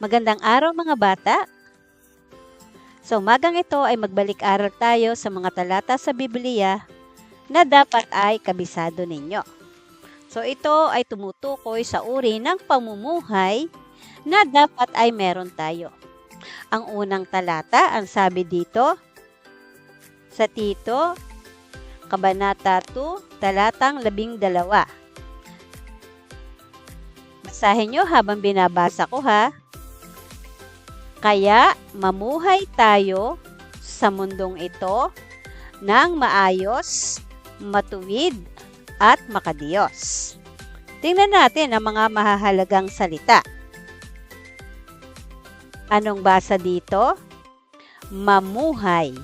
Magandang araw mga bata! Sa umagang ito ay magbalik-aral tayo sa mga talata sa Biblia na dapat ay kabisado ninyo. So ito ay tumutukoy sa uri ng pamumuhay na dapat ay meron tayo. Ang unang talata, ang sabi dito, sa Tito, Kabanata 2, talatang 12. Basahin nyo habang binabasa ko ha. Kaya mamuhay tayo sa mundong ito ng maayos, matuwid, at makadiyos. Tingnan natin ang mga mahahalagang salita. Anong basa dito? Mamuhay.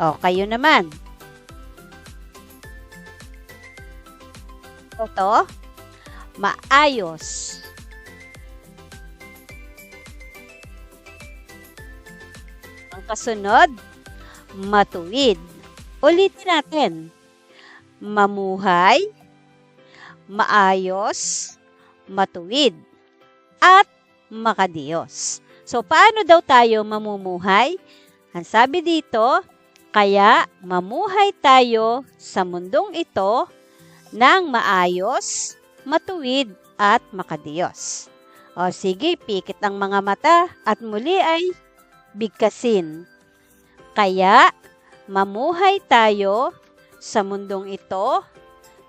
O, kayo naman. Ito, maayos. Kasunod, matuwid. Ulitin natin. Mamuhay, maayos, matuwid, at makadiyos. So, paano daw tayo mamumuhay? Ang sabi dito, kaya mamuhay tayo sa mundong ito ng maayos, matuwid, at makadiyos. O sige, pikit ang mga mata at muli ay bigkasin. Kaya mamuhay tayo sa mundong ito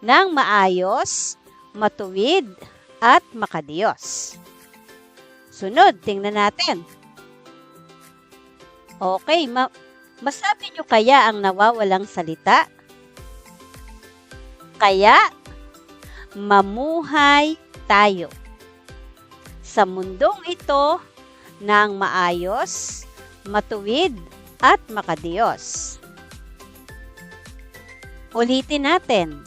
ng maayos, matuwid, at makadiyos. Sunod, tingnan natin. Okay, ma- masabi nyo kaya ang nawawalang salita? Kaya, mamuhay tayo sa mundong ito ng maayos, matuwid, at makadiyos. Ulitin natin.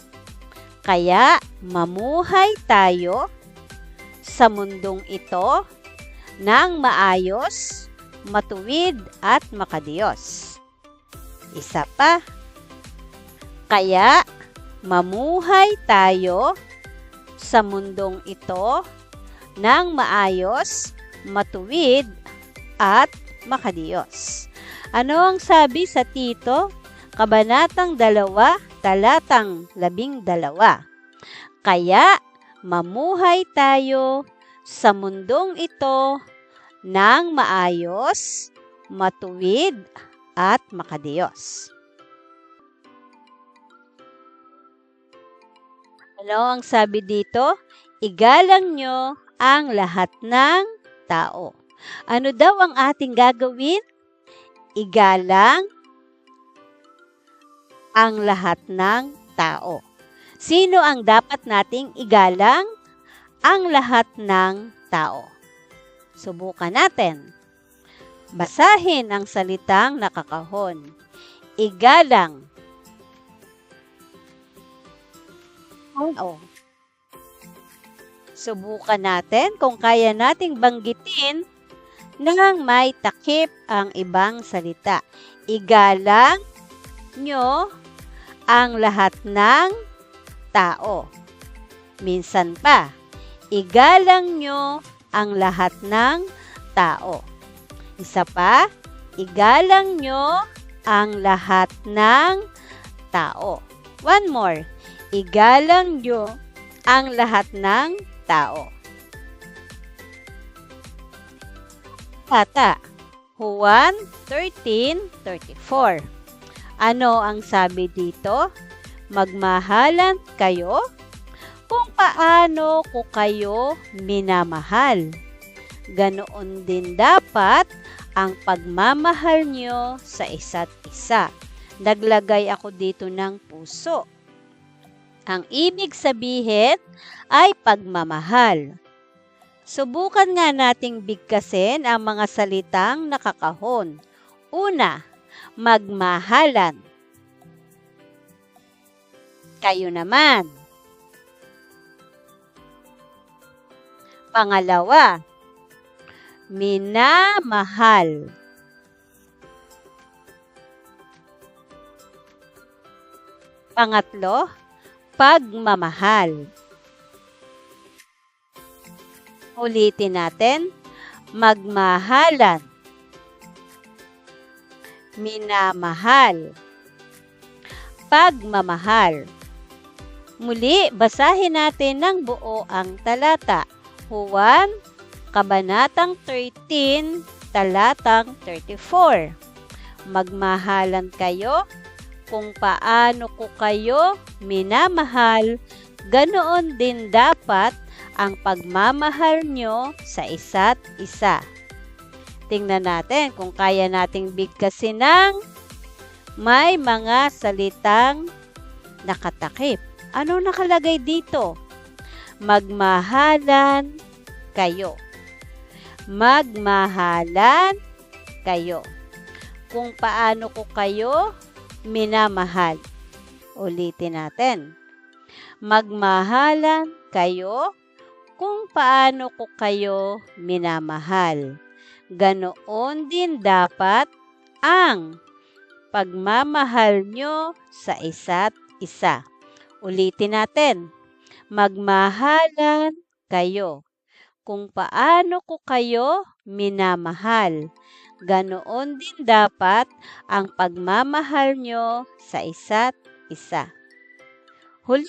Kaya mamuhay tayo sa mundong ito ng maayos, matuwid at makadiyos. Isa pa. Kaya mamuhay tayo sa mundong ito ng maayos, matuwid at makadiyos. Ano ang sabi sa Tito? Kabanatang 2, talatang 12. Kaya mamuhay tayo sa mundong ito ng maayos, matuwid, at makadiyos. Ano ang sabi dito? Igalang nyo ang lahat ng tao. Ano daw ang ating gagawin? Igalang ang lahat ng tao. Sino ang dapat nating igalang? Ang lahat ng tao. Subukan natin. Basahin ang salitang nakakahon. Igalang. Oo. Subukan natin kung kaya nating banggitin nang may takip ang ibang salita. Igalang nyo ang lahat ng tao. Minsan pa, igalang nyo ang lahat ng tao. Isa pa, igalang nyo ang lahat ng tao. One more, igalang nyo ang lahat ng tao. Bata, Juan 13.34 Ano ang sabi dito? Magmahalan kayo kung paano ko kayo minamahal. Ganoon din dapat ang pagmamahal nyo sa isa't isa. Naglagay ako dito ng puso. Ang ibig sabihin ay pagmamahal. Subukan nga nating bigkasin ang mga salitang nakakahon. Una, magmahalan. Kayo naman. Pangalawa, minamahal. Pangatlo, pagmamahal. Ulitin natin, magmahalan, minamahal, pagmamahal. Muli, basahin natin ng buo ang talata. Juan, Kabanatang 13, talatang 34. Magmahalan kayo kung paano ko kayo minamahal, ganoon din dapat ang pagmamahal nyo sa isa't isa. Tingnan natin kung kaya nating bigkasin ng may mga salitang nakatakip. Ano nakalagay dito? Magmahalan kayo. Magmahalan kayo. Kung paano ko kayo minamahal. Ulitin natin. Magmahalan kayo kung paano ko kayo minamahal. Ganoon din dapat ang pagmamahal nyo sa isa't isa. Ulitin natin. Magmahalan kayo kung paano ko kayo minamahal. Ganoon din dapat ang pagmamahal nyo sa isa't isa. Huli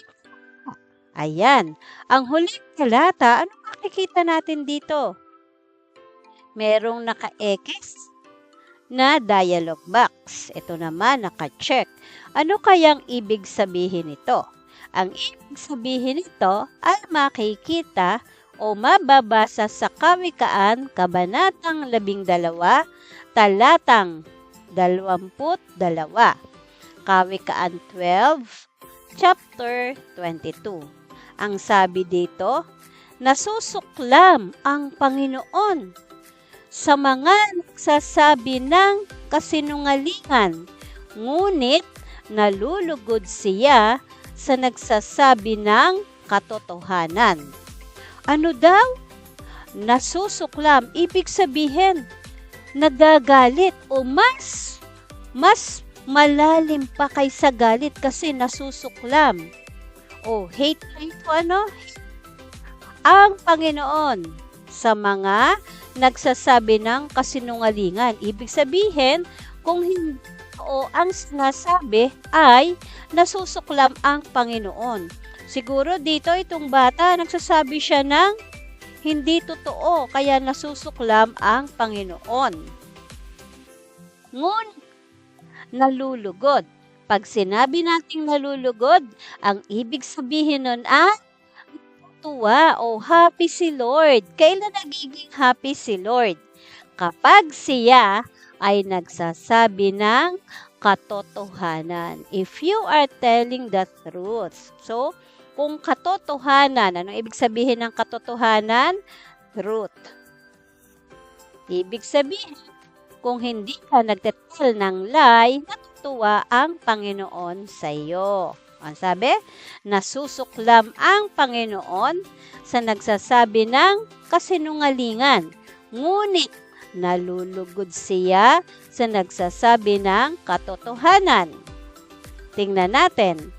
Ayan. Ang huling talata, ano makikita natin dito? Merong naka-X na dialog box. Ito naman naka-check. Ano kayang ibig sabihin nito? Ang ibig sabihin nito ay makikita o mababasa sa Kawikaan, Kabanatang 12, Talatang 22. Kawikaan 12, Chapter 22. Ang sabi dito, nasusuklam ang Panginoon sa mga nagsasabi ng kasinungalingan, ngunit nalulugod siya sa nagsasabi ng katotohanan. Ano daw? Nasusuklam. Ibig sabihin, nagagalit o mas, mas malalim pa kaysa galit kasi nasusuklam. O, hate na ito ano? Ang Panginoon sa mga nagsasabi ng kasinungalingan. Ibig sabihin, kung o ang sinasabi ay nasusuklam ang Panginoon. Siguro dito itong bata, nagsasabi siya ng hindi totoo, kaya nasusuklam ang Panginoon. Ngunit, nalulugod. Pag sinabi nating nalulugod, ang ibig sabihin nun ay tuwa o happy si Lord. Kailan nagiging happy si Lord? Kapag siya ay nagsasabi ng katotohanan. If you are telling the truth. So, kung katotohanan, anong ibig sabihin ng katotohanan? Truth. Ibig sabihin, kung hindi ka nagtetel ng lie, ang Panginoon sa iyo. Ang sabi, nasusuklam ang Panginoon sa nagsasabi ng kasinungalingan. Ngunit nalulugod siya sa nagsasabi ng katotohanan. Tingnan natin.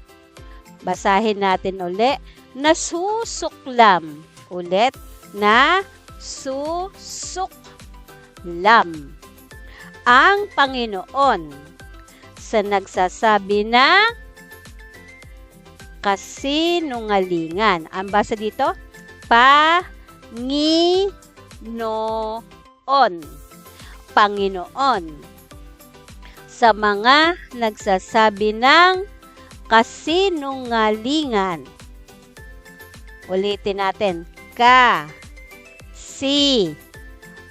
Basahin natin uli. Nasusuklam. Ulit. Na susuklam. Ang Panginoon sa nagsasabi na kasinungalingan. Ang basa dito, Panginoon. Panginoon. Sa mga nagsasabi ng kasinungalingan. Ulitin natin. Ka, si,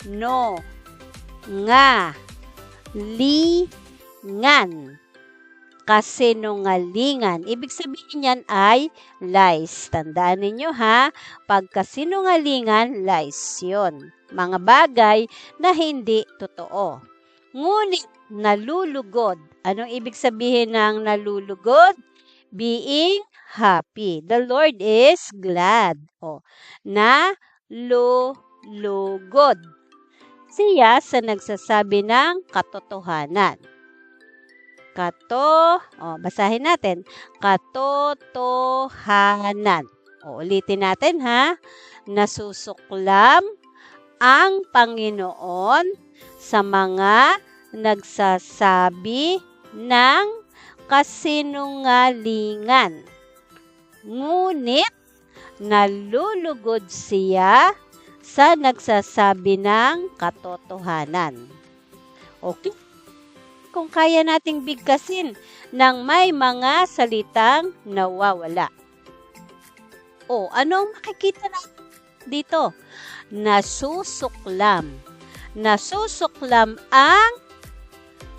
no, nga, li, ngan. Kasinungalingan. Ibig sabihin yan ay lies. Tandaan ninyo ha, pag kasinungalingan, lies yun. Mga bagay na hindi totoo. Ngunit nalulugod. Anong ibig sabihin ng nalulugod? Being happy. The Lord is glad. O, na lulugod. Siya sa nagsasabi ng katotohanan. Kato, oh, basahin natin. Katotohanan. O, ulitin natin ha. Nasusuklam ang Panginoon sa mga nagsasabi ng kasinungalingan. Ngunit nalulugod siya sa nagsasabi ng katotohanan. Okay? Kung kaya nating bigkasin ng may mga salitang nawawala. O, anong makikita natin dito? Nasusuklam. Nasusuklam ang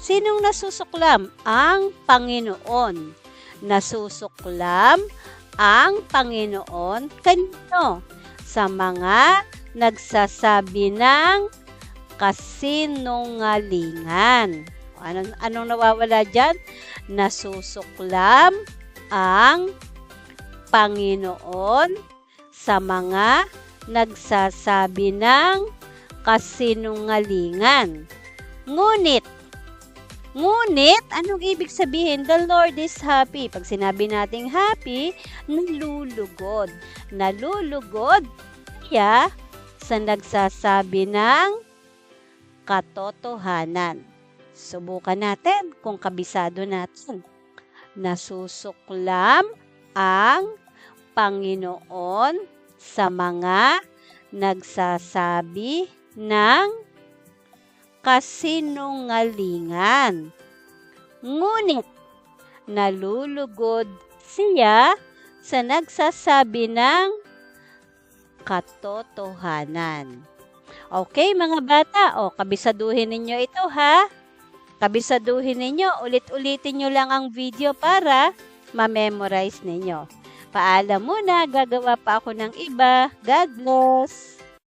Sinong nasusuklam? Ang Panginoon. Nasusuklam ang Panginoon kanino? Sa mga nagsasabi ng kasinungalingan. Anong, anong nawawala dyan? Nasusuklam ang Panginoon sa mga nagsasabi ng kasinungalingan. Ngunit, ngunit, anong ibig sabihin? The Lord is happy. Pag sinabi nating happy, nalulugod. Nalulugod siya sa nagsasabi ng katotohanan. Subukan natin kung kabisado natin. Nasusuklam ang Panginoon sa mga nagsasabi ng kasinungalingan. Ngunit nalulugod siya sa nagsasabi ng katotohanan. Okay, mga bata, o kabisaduhin ninyo ito ha. Kabisaduhin ninyo, ulit-ulitin nyo lang ang video para ma-memorize ninyo. Paalam muna, gagawa pa ako ng iba. God bless!